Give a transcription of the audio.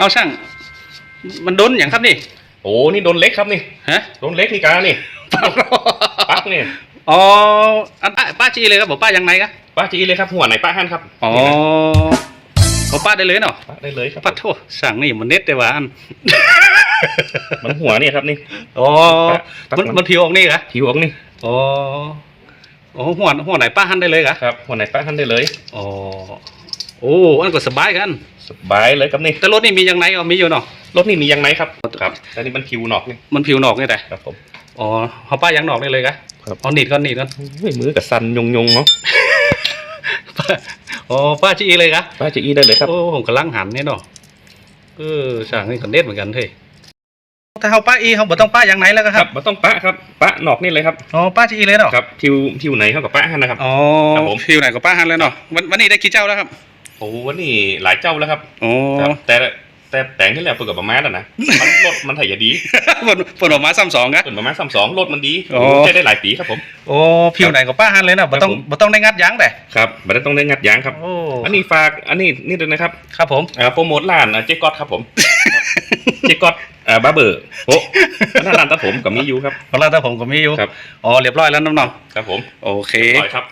เอาช่าง มันโดนอย่างครับนี่ โอ้นี่โดนเล็กครับนี่ ฮะ โดนเล็กนี่กานี่ ปักนี่ อ๋ออันป้าป้าจีเลยครับบอกป้ายังไงครับป้าจีเลยครับหัวไหนป้าหันครับอ๋อนี่นะบอกป้าได้เลยเนาะป้าได้เลยครับปัดโทษสั่งนี่มันเน็ตแต่ว่าอันมันหัวนี่ครับนี่ อ๋อปักมันมันมันผิวออกนี่เหรอผิวออกนี่ อ๋อโอ้หัวหัวไหนป้าหันได้เลยเหรอครับหัวไหนป้าหันได้เลย อ๋อ โอ้อันก็สบายกันสบายเลยครับนี่แต่รถนี่มียังไงอ๋อมีอยู่เนาะรถนี่มียังไงครับครับอันนี้มันผิวนอกนี่มันผิวนอกนี่แต่ครับผมอ๋อเขาป้ายังนอกได้เลยกะครับอ๋อหนีดก่อนหนีดก่อนเฮ้ยมือกับสันยงยงๆเนาะป้าอ๋อป้าจีเลยกะป้าจีได้เลยครับโอ้ผมกำลังหันนี่เนาะเออสั่งนี่ก็เน็ตเหมือนกันเฮ้ยถ้าเขาป้าอีเขาบ่ต้องป้ายังไหนแล้วก็คครัรับบมันต้องปะครับปะนอกนี่เลยครับอ๋อป้าจีเลยเนาะครับผิวผิวไหนเขากับปะหันนะครับอ๋อครับผมฟิวไหนก็ป้าหันแล้วเนาะวันวันนี้ได้กี่เจ้าแล้วครับ โอ้วันนี้หลายเจ้าแล้วครับอ๋อครับแต่แต่แต่งที่แล้วเปิดกับประมาณแล้วนะมันรถมันถ่ายอย่าดีฝนฝนออกมาซ้ำสองกะเปิดประมาณสามสองรถมันดีอ๋อใช้ได้หลายปีครับผมโอ้ฟิวไหนก็ป้าหันเลยเนาะบ่ต้องครับผมบ่ต้องได้งัดยั้งแต่ครับมันต้องได้งัดยางครับโอ้อันนี้ฝากอันนี้นี่ด้วยนะครับครับผมอ่าโปรโมทร้านอะเจ๊ก๊อตครับผมเจ๊ก๊อตอ่าบาร์เบอร์โอ้หน้าร้านตัดผมกับมีอยู่ครับของเราแต่ผมก็มีอยู่ครับอ๋อเรียบร้อยแล้วน้องครับผมๆโอเคร้อยครับ